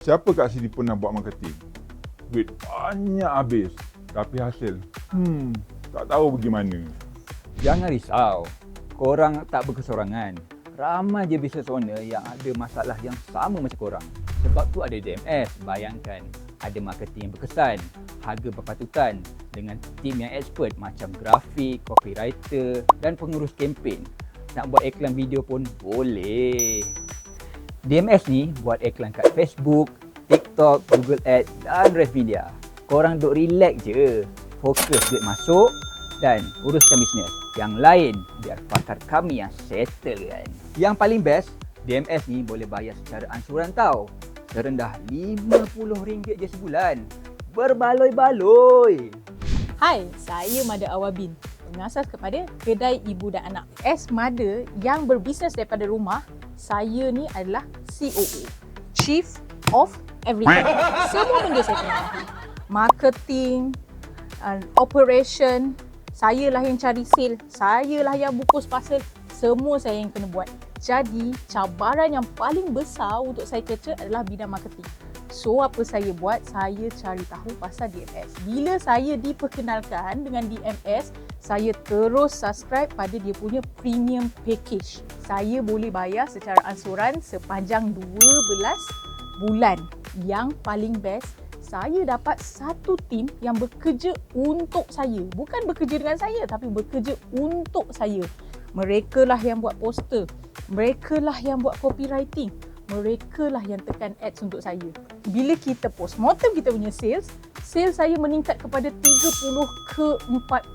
Siapa kat sini pernah buat marketing? Duit banyak habis. Tapi hasil, hmm, tak tahu bagaimana. Jangan risau. Korang tak berkesorangan. Ramai je business owner yang ada masalah yang sama macam korang. Sebab tu ada DMS. Bayangkan ada marketing yang berkesan, harga berpatutan dengan tim yang expert macam grafik, copywriter dan pengurus kempen. Nak buat iklan video pun boleh. DMS ni buat iklan kat Facebook, TikTok, Google Ads dan rest media. Korang duk relax je. Fokus duit masuk dan uruskan bisnes. Yang lain biar pakar kami yang settle kan. Yang paling best, DMS ni boleh bayar secara ansuran tau. Terendah RM50 je sebulan. Berbaloi-baloi. Hai, saya Mada Awabin, pengasas kepada Kedai Ibu dan Anak. As Mada yang berbisnes daripada rumah, saya ni adalah COO, Chief of Everything. Semua benda saya kena tahu. Marketing, uh, operation, saya lah yang cari sale, saya lah yang bungkus parcel, semua saya yang kena buat. Jadi, cabaran yang paling besar untuk saya kerja adalah bidang marketing. So apa saya buat? Saya cari tahu pasal DMS. Bila saya diperkenalkan dengan DMS, saya terus subscribe pada dia punya premium package. Saya boleh bayar secara ansuran sepanjang 12 bulan. Yang paling best, saya dapat satu tim yang bekerja untuk saya. Bukan bekerja dengan saya tapi bekerja untuk saya. Mereka lah yang buat poster. Mereka lah yang buat copywriting mereka lah yang tekan ads untuk saya. Bila kita post mortem kita punya sales, sales saya meningkat kepada 30 ke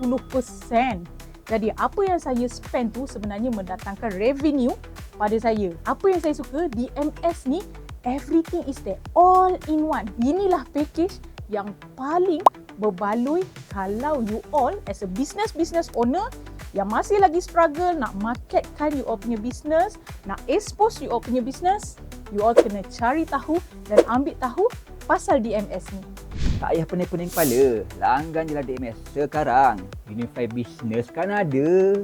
40%. Jadi apa yang saya spend tu sebenarnya mendatangkan revenue pada saya. Apa yang saya suka di MS ni everything is there all in one. Inilah package yang paling berbaloi kalau you all as a business business owner yang masih lagi struggle nak marketkan you all punya business, nak expose you all punya business, you all kena cari tahu dan ambil tahu pasal DMS ni. Tak payah pening-pening kepala. Langgan je lah DMS sekarang. Unify Business kan ada.